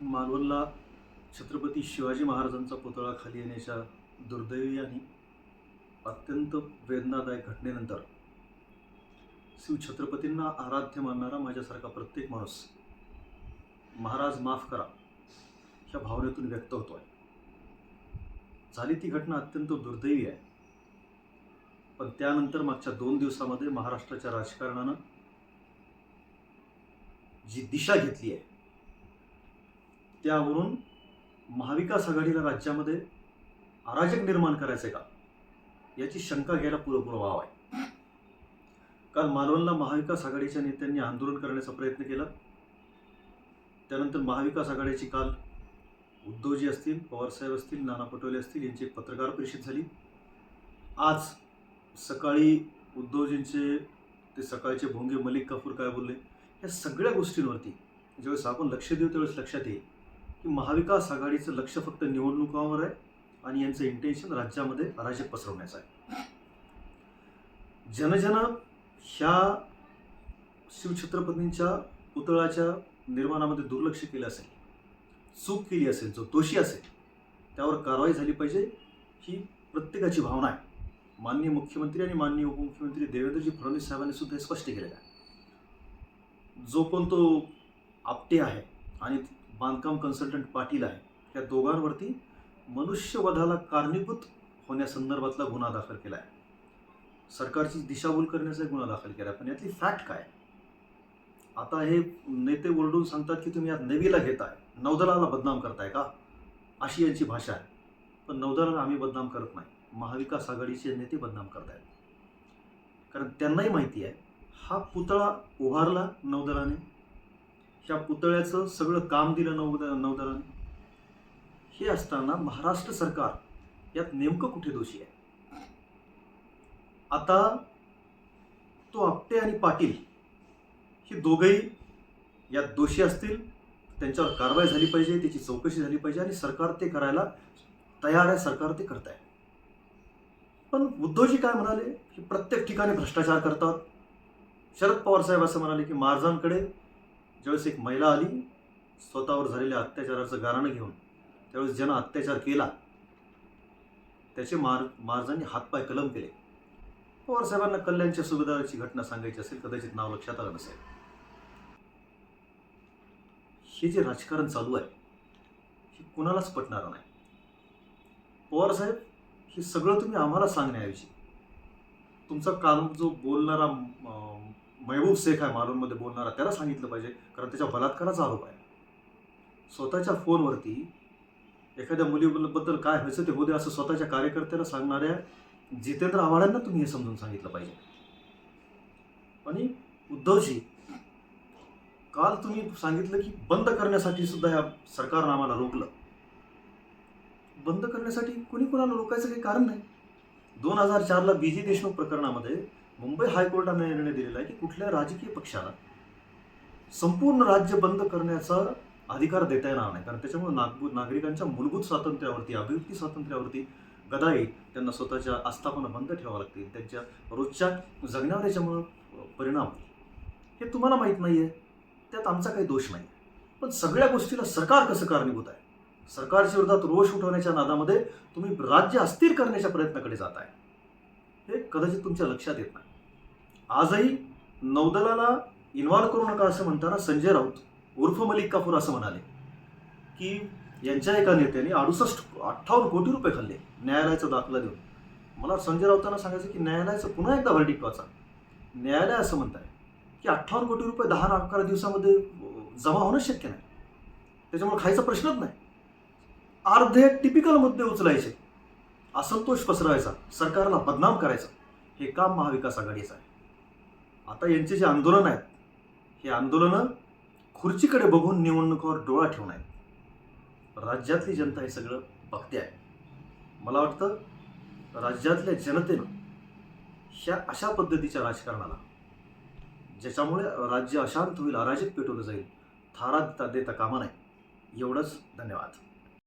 मालवणला छत्रपती शिवाजी महाराजांचा पुतळा खाली येण्याच्या दुर्दैवी आणि अत्यंत वेदनादायक घटनेनंतर शिव छत्रपतींना आराध्य मानणारा माझ्यासारखा प्रत्येक माणूस महाराज माफ करा ह्या भावनेतून व्यक्त होतो आहे झाली ती घटना अत्यंत दुर्दैवी आहे. पण त्यानंतर मागच्या दोन दिवसामध्ये महाराष्ट्राच्या राजकारणानं जी दिशा घेतली आहे त्यावरून महाविकास आघाडीला राज्यामध्ये अराजक निर्माण करायचं आहे का? याची शंका घ्यायला पुरेपूर वाव आहे. काल मालवणला महाविकास आघाडीच्या नेत्यांनी आंदोलन करण्याचा प्रयत्न केला. त्यानंतर महाविकास आघाडीची काल उद्धवजी असतील पवारसाहेब असतील नाना पटोले असतील यांची एक पत्रकार परिषद झाली. आज सकाळी उद्धवजींचे ते सकाळचे भोंगे मलिक काफूर काय बोलले? या सगळ्या गोष्टींवरती ज्यावेळेस आपण लक्ष देऊ त्यावेळेस लक्षात येईल. की महाविकास आघाडीचं लक्ष फक्त निवडणुकांवर आहे आणि यांचं इंटेन्शन राज्यामध्ये अराजक पसरवण्याचं आहे. जनजन ह्या शिवछत्रपतींच्या पुतळ्याच्या निर्माणामध्ये दुर्लक्ष केलं असेल चूक केली असेल जो दोषी असेल त्यावर कारवाई झाली पाहिजे ही प्रत्येकाची भावना आहे. माननीय मुख्यमंत्री आणि माननीय उपमुख्यमंत्री देवेंद्रजी फडणवीस साहेबांनी सुद्धा हे स्पष्ट केलेलं आहे. जो पण तो आपटे आहे आणि बांधकाम कन्सल्टंट पाटील आहे. या दोघांवरती मनुष्यवधाला कारणीभूत होण्यासंदर्भातला गुन्हा दाखल केला आहे सरकारची दिशाभूल करण्याचा गुन्हा दाखल केला आहे पण यातली फॅक्ट काय? आता हे नेते ओरडून सांगतात की तुम्ही यात नेव्हीला घेताय. नौदलाला बदनाम करताय का? अशी यांची भाषा आहे. पण नौदलाला आम्ही बदनाम करत नाही. महाविकास आघाडीचे नेते बदनाम करतायत. कारण त्यांनाही माहिती आहे हा पुतळा उभारला नौदलाने. त्या पुतळ्याचं सगळं काम दिलं नौद नौदलाने हे असताना महाराष्ट्र सरकार यात नेमकं कुठे दोषी आहे? आता तो आपटे आणि पाटील ही दोघंही यात दोषी असतील त्यांच्यावर कारवाई झाली पाहिजे त्याची चौकशी झाली पाहिजे आणि सरकार ते करायला तयार आहे सरकार ते करत आहे पण उद्धवजी काय म्हणाले? की प्रत्येक ठिकाणी भ्रष्टाचार करतात. शरद पवार साहेब असं म्हणाले की महाराजांकडे ज्यावेळेस एक महिला आली स्वतःवर झालेल्या अत्याचाराचं गाराणं घेऊन त्यावेळेस ज्यानं अत्याचार केला त्याचे मार महाराजांनी हातपाय कलम केले. पवार साहेबांना कल्याणच्या सुभेदाराची घटना सांगायची असेल कदाचित नाव लक्षात आलं नसेल. हे जे राजकारण चालू आहे हे कुणालाच पटणार नाही. पवार साहेब हे सगळं तुम्ही आम्हाला सांगण्याऐवजी तुमचा काल जो बोलणारा महबूब शेख आहे मालूममध्ये बोलणारा त्याला सांगितलं पाहिजे कारण त्याच्या बलात्काराचा आरोप आहे. स्वतःच्या फोनवरती एखाद्या मुलीबद्दल काय व्हायचं ते होते असं स्वतःच्या कार्यकर्त्याला सांगणाऱ्या जितेंद्र आव्हाडांना तुम्ही हे समजून सांगितलं पाहिजे. आणि उद्धवजी काल तुम्ही सांगितलं की बंद करण्यासाठी सुद्धा ह्या सरकारनं आम्हाला रोखलं. बंद करण्यासाठी कुणी कुणाला रोकायचं काही कारण नाही. दोन हजार चारला बी जी देशमुख प्रकरणामध्ये मुंबई हायकोर्टाने निर्णय दिलेला आहे की कुठल्या राजकीय पक्षाला संपूर्ण राज्य बंद करण्याचा अधिकार देता येणार नाही. कारण त्याच्यामुळे नागपूर नागरिकांच्या मूलभूत स्वातंत्र्यावरती अभिव्यक्ती स्वातंत्र्यावरती गदा येईल त्यांना स्वतःच्या आस्थापना बंद ठेवावं लागतील. त्यांच्या रोजच्या जगण्यावर याच्यामुळं परिणाम होईल हे तुम्हाला माहीत नाही आहे त्यात आमचा काही दोष नाही. पण सगळ्या गोष्टीला सरकार कसं कारणीभूत आहे? सरकारच्या विरोधात रोष उठवण्याच्या नादामध्ये तुम्ही राज्य अस्थिर करण्याच्या प्रयत्नाकडे जात आहे हे कदाचित तुमच्या लक्षात येत नाही. आजही नौदलाला इन्व्हॉल्व करू नका असं म्हणताना संजय राऊत उर्फ मलिक काफूर असं म्हणाले की यांच्या एका नेत्याने अडुसष्ट अठ्ठावन्न कोटी रुपये खाल्ले न्यायालयाचा दाखला देऊन. मला संजय राऊतांना सांगायचं की न्यायालयाचं पुन्हा एकदा व्हर्डिक्ट वाचा. न्यायालय असं म्हणत आहे की अठ्ठावन्न कोटी रुपये दहा अकरा दिवसामध्ये जमा होणं शक्य नाही. त्याच्यामुळे खायचा प्रश्नच नाही. अर्धे टिपिकल मुद्दे उचलायचे. असंतोष पसरवायचा. सरकारला बदनाम करायचा. हे काम महाविकास आघाडीचं आहे. आता यांचे जे आंदोलन आहेत हे आंदोलनं खुर्चीकडे बघून निवडणुकीवर डोळा ठेवून आहेत. राज्यातली जनता हे सगळं बघते आहे. मला वाटतं राज्यातल्या जनतेनं ह्या अशा पद्धतीच्या राजकारणाला ज्याच्यामुळे राज्य अशांत होईल अराजक पेटवलं जाईल थारा देता देता कामा नाही एवढंच धन्यवाद.